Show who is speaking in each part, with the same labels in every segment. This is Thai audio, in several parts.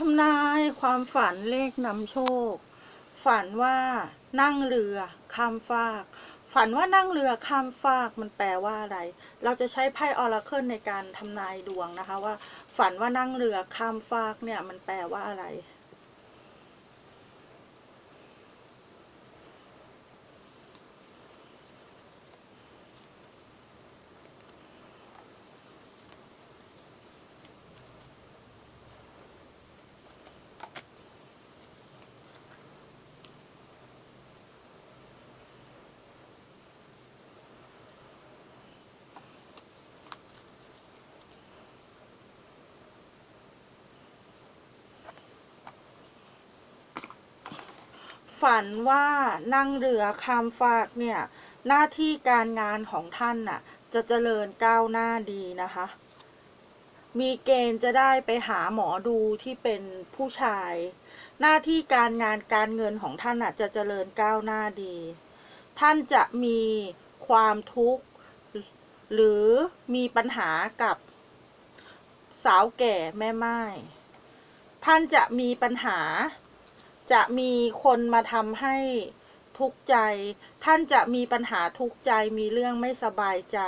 Speaker 1: ทำนายความฝันเลขนำโชค ฝันว่านั่งเรือข้ามฟาก ฝันว่านั่งเรือข้ามฟากมันแปลว่าอะไร เราจะใช้ไพ่ออราเคิลในการทำนายดวงนะคะว่า ฝันว่านั่งเรือข้ามฟากเนี่ยมันแปลว่าอะไร ฝันว่านั่งเรือข้ามฟากเนี่ย หน้าที่การงานของท่านน่ะ จะเจริญก้าวหน้าดีนะคะ มีเกณฑ์จะได้ไปหาหมอดูที่เป็นผู้ชาย หน้าที่การงานการเงินของท่านน่ะ จะเจริญก้าวหน้าดี ท่านจะมีความทุกข์ หรือมีปัญหากับสาวแก่แม่ไม้ท่านจะมีปัญหา จะมีคนมาทำให้ทุกข์ใจ ท่านจะมีปัญหาทุกข์ใจมีเรื่องไม่สบายใจ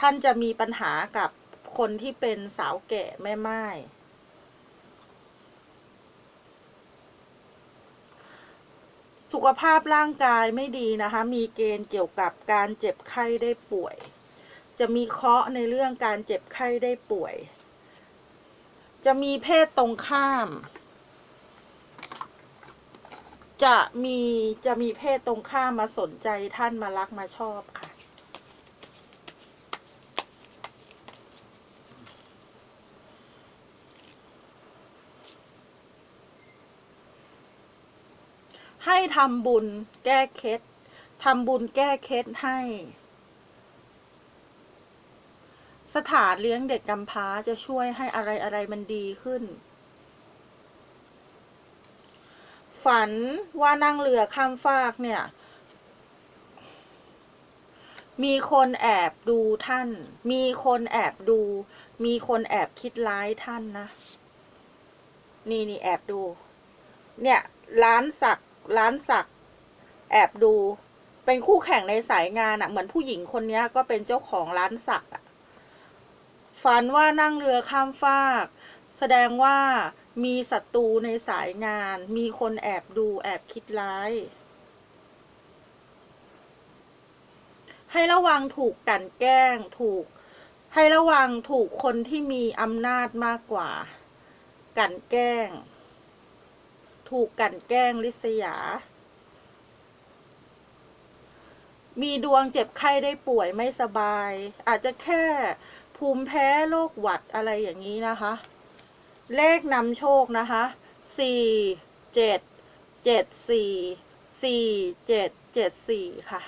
Speaker 1: ท่านจะมีปัญหากับคนที่เป็นสาวแก่แม่ไม้สุขภาพร่างกายไม่ดีนะคะ มีเกณฑ์เกี่ยวกับการเจ็บไข้ได้ป่วย จะมีเคราะห์ในเรื่องการเจ็บไข้ได้ป่วย จะมีเพศตรงข้าม จะมีจะมีเพศตรงข้ามมาสนใจท่านมารักมาชอบค่ะ ให้ทำบุญแก้เคล็ดทำบุญแก้เคล็ดให้ สถานเลี้ยงเด็กกำพร้าจะช่วยให้อะไรอะไรมันดีขึ้น ฝันว่านั่งเรือข้ามฟากเนี่ย มีคนแอบดูท่าน มีคนแอบดู มีคนแอบคิดร้ายท่านนะ นี่นี่แอบดู เนี่ย ร้านสัก ร้านสัก แอบดู เป็นคู่แข่งในสายงานอะ่ะ เหมือนผู้หญิงคนนี้ก็เป็นเจ้าของร้านสักอะ่ะ ฝันว่านั่งเรือข้ามฟาก แสดงว่า มีศัตรูในสายงาน มีคนแอบดูแอบคิดร้าย ให้ระวังถูกกันแกล้งถูก ให้ระวังถูกคนที่มีอำนาจมากกว่า กันแกล้ง ถูกกันแกล้งลิษยา มีดวงเจ็บไข้ได้ป่วยไม่สบาย อาจจะแค่ภูมิแพ้โรคหวัดอะไรอย่างนี้นะคะ เลขนำโชคนะคะสี่เจ็ดเจ็ดสี่สี่เจ็ดเจ็ดสี่ค่ะ